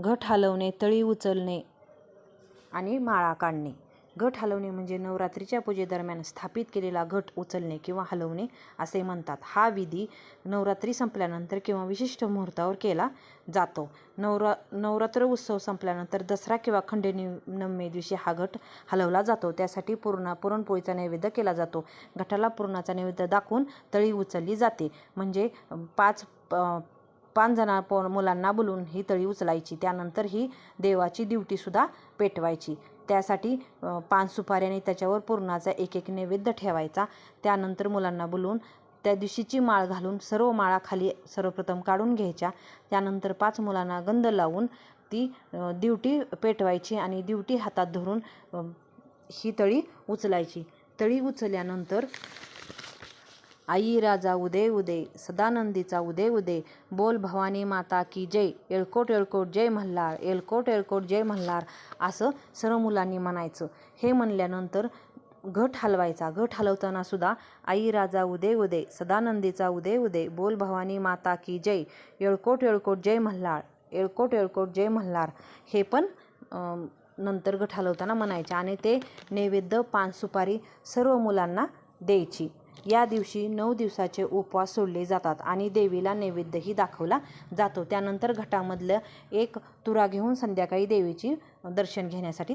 घट हलवणे तळी उचलणे आणि माळा काढणे. घट हलवणे म्हणजे नवरात्रीच्या पूजेदरम्यान स्थापित केलेला घट उचलणे किंवा हलवणे असे म्हणतात. हा विधी नवरात्री संपल्यानंतर किंवा विशिष्ट मुहूर्तावर केला जातो. नवरा नवरात्र उत्सव संपल्यानंतर दसरा किंवा खंडेनी नवमी दिवशी हा घट हलवला जातो. त्यासाठी पूर्ण पुरणपोळीचा नैवेद्य केला जातो. घटाला पुरणाचा नैवेद्य दाखवून तळी उचलली जाते. म्हणजे पाच प- पाच जणा प मुलांना बोलवून ही तळी उचलायची. त्यानंतर ही देवाची दिवटीसुद्धा पेटवायची. त्यासाठी पान सुपाऱ्याने त्याच्यावर पूर्णाचा एक एक नैवेद्य ठेवायचा. त्यानंतर मुलांना बोलवून त्या दिवशीची माळ घालून सर्व माळा खाली सर्वप्रथम काढून घ्यायच्या. त्यानंतर पाच मुलांना गंध लावून ती दिवटी पेटवायची आणि दिवटी हातात धरून ही तळी उचलायची. तळी उचलल्यानंतर आई राजा उदे उदे सदानंदीचा उदे उदे बोल भवानी माता की जय येळकोट येळकोट जय मल्हार येळकोट येळकोट जय मल्हार असं सर्व मुलांनी म्हणायचं. हे म्हणल्यानंतर घट हलवायचा. घट हलवताना सुद्धा आई राजा उदे उदे सदानंदीचा उदे उदे बोल भवानी माता की जय येळकोट येळकोट जय मल्हार येळकोट येळकोट जय मल्हार हे पण नंतर घट हलवताना म्हणायचे आणि ते नैवेद्य पान सुपारी सर्व मुलांना द्यायची. या दिवशी नऊ दिवसाचे उपवास सोडले जातात आणि देवीला नैवेद्यही दाखवला जातो. त्यानंतर घटामधलं एक तुरा घेऊन संध्याकाळी देवीची दर्शन घेण्यासाठी